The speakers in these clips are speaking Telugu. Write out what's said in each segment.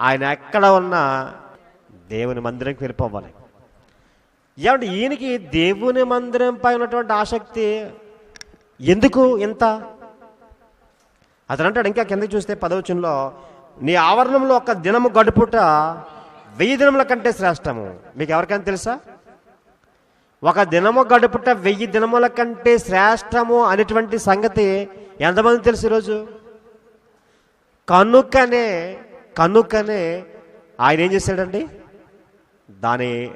ఆయన ఎక్కడ ఉన్నా దేవుని మందిరంకి వెళ్ళిపోవాలి. ఏమంటే ఈయనకి దేవుని మందిరంపై ఉన్నటువంటి ఆసక్తి ఎందుకు ఇంత? అతను అంటాడు ఇంకా కిందకి చూస్తే పదవచనంలో నీ ఆవరణంలో ఒక దినము గడుపుట వెయ్యి దినముల కంటే శ్రేష్టము. మీకు ఎవరికైనా తెలుసా? ఒక దినము గడుపుట వెయ్యి దినముల కంటే శ్రేష్టము అనేటువంటి సంగతి ఎంతమంది తెలుసు ఈరోజు? కనుకనే కనుకనే ఆయన ఏం చేశాడండి? దాని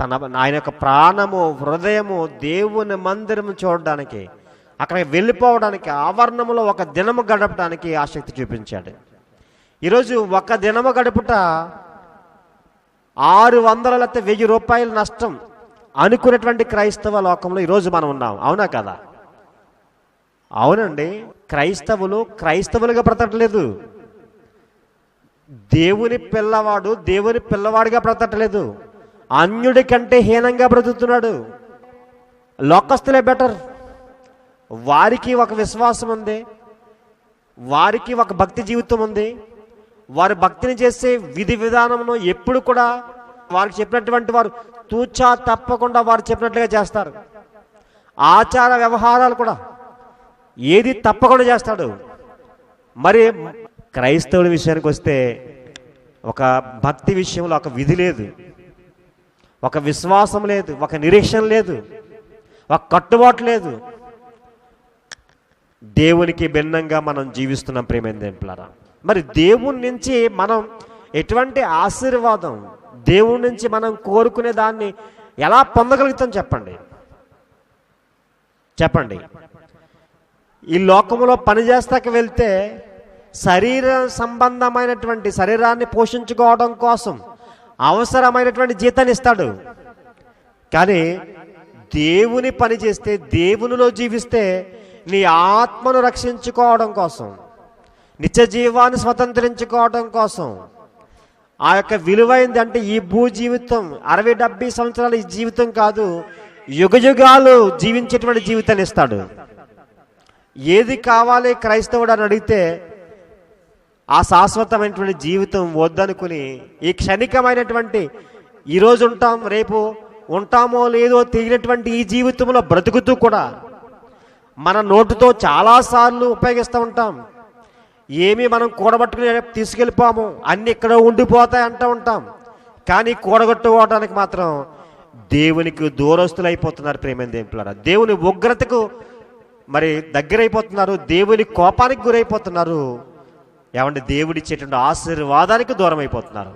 తన ఆయన యొక్క ప్రాణము హృదయము దేవుని మందిరము చూడడానికి అక్కడికి వెళ్ళిపోవడానికి ఆవరణములో ఒక దినము గడపడానికి ఆసక్తి చూపించాడు. ఈరోజు ఒక దినము గడుపుట ఆరు వందల లేకపోతే వెయ్యి రూపాయల నష్టం అనుకునేటువంటి క్రైస్తవ లోకంలో ఈరోజు మనం ఉన్నాం. అవునా కదా? అవునండి. క్రైస్తవులు క్రైస్తవులుగా బ్రతకట్లేదు. దేవుని పిల్లవాడు దేవుని పిల్లవాడిగా బ్రతకట్లేదు. అన్యుడి కంటే హీనంగా బ్రతుకుతున్నాడు. లోకస్తులే బెటర్. వారికి ఒక విశ్వాసం ఉంది. వారికి ఒక భక్తి జీవితం ఉంది. వారు భక్తిని చేసే విధి విధానమును ఎప్పుడు కూడా వారికి చెప్పినటువంటి వారు తూచా తప్పకుండా వారు చెప్పినట్లుగా చేస్తారు. ఆచార వ్యవహారాలు కూడా ఏది తప్పకుండా చేస్తాడు. మరి క్రైస్తవుల విషయానికి వస్తే ఒక భక్తి విషయంలో ఒక విధి లేదు. ఒక విశ్వాసం లేదు ఒక నిరీక్షణ లేదు ఒక కట్టుబాటు లేదు. దేవునికి భిన్నంగా మనం జీవిస్తున్నాం ప్రేమేందేంపులారా మరి దేవుని నుంచి మనం ఎటువంటి ఆశీర్వాదం దేవుడి నుంచి మనం కోరుకునే దాన్ని ఎలా పొందగలుగుతాం చెప్పండి? చెప్పండి. ఈ లోకంలో పనిచేస్తాక వెళ్తే శరీర సంబంధమైనటువంటి శరీరాన్ని పోషించుకోవడం కోసం అవసరమైనటువంటి జీతాన్ని ఇస్తాడు కానీ దేవుని పని చేస్తే దేవునిలో జీవిస్తే నీ ఆత్మను రక్షించుకోవడం కోసం నిత్య జీవాన్ని స్వతంత్రించుకోవడం కోసం ఆ యొక్క విలువైంది అంటే ఈ భూ జీవితం అరవై డెబ్బై సంవత్సరాల ఈ జీవితం కాదు యుగయుగాలు జీవించేటువంటి జీవితాన్ని ఇస్తాడు. ఏది కావాలి క్రైస్తవుడు అని అడిగితే ఆ శాశ్వతమైనటువంటి జీవితం వద్దనుకుని ఈ క్షణికమైనటువంటి ఈరోజు ఉంటాం రేపు ఉంటామో లేదో తెలియనటువంటి ఈ జీవితంలో బ్రతుకుతూ కూడా మన నోటుతో చాలాసార్లు ఉపయోగిస్తూ ఉంటాం. ఏమీ మనం కూడబట్టుకుని తీసుకెళ్ళిపోము అన్ని ఇక్కడ ఉండిపోతాయి అంటూ ఉంటాం. కానీ కూడగొట్టుకోవడానికి మాత్రం దేవునికి దూరస్తులు అయిపోతున్నారు ప్రేమ దేవులారా దేవుని ఉగ్రతకు మరి దగ్గరైపోతున్నారు దేవుని కోపానికి గురైపోతున్నారు. ఏమంటే దేవుడిచ్చేటువంటి ఆశీర్వాదానికి దూరం అయిపోతున్నారు